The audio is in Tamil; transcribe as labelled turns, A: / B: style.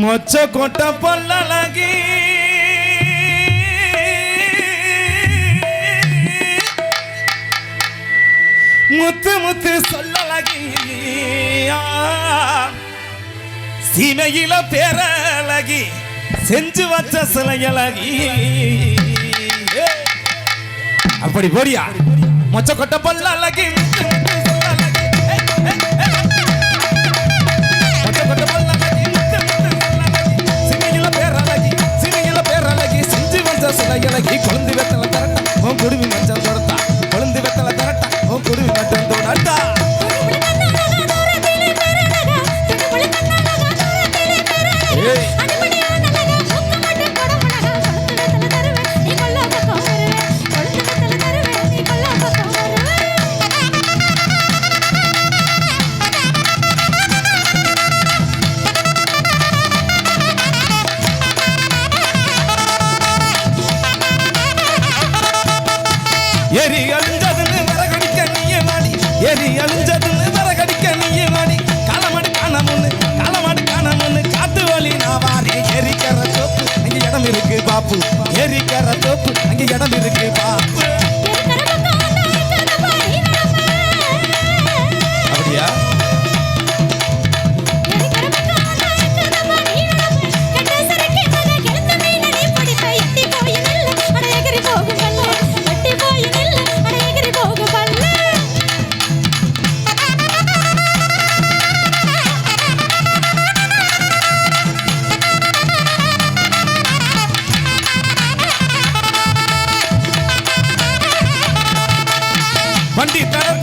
A: மொச்ச கொட்ட பொல்லழகி. முத்து முத்து சொல்லழகி. சீமையில பேரழகி. செஞ்சு வச்ச சிலையழகி. அப்படி போறியா மொச்ச கொட்ட பொல்லழகி. முத்து முத்து குழந்தை வெத்தலை தரட்டா, உன் குடுமி எரி அழிஞ்சதுன்னு விறகடிக்க நீ மாடி எரி அழிஞ்சதுன்னு வண்டி தர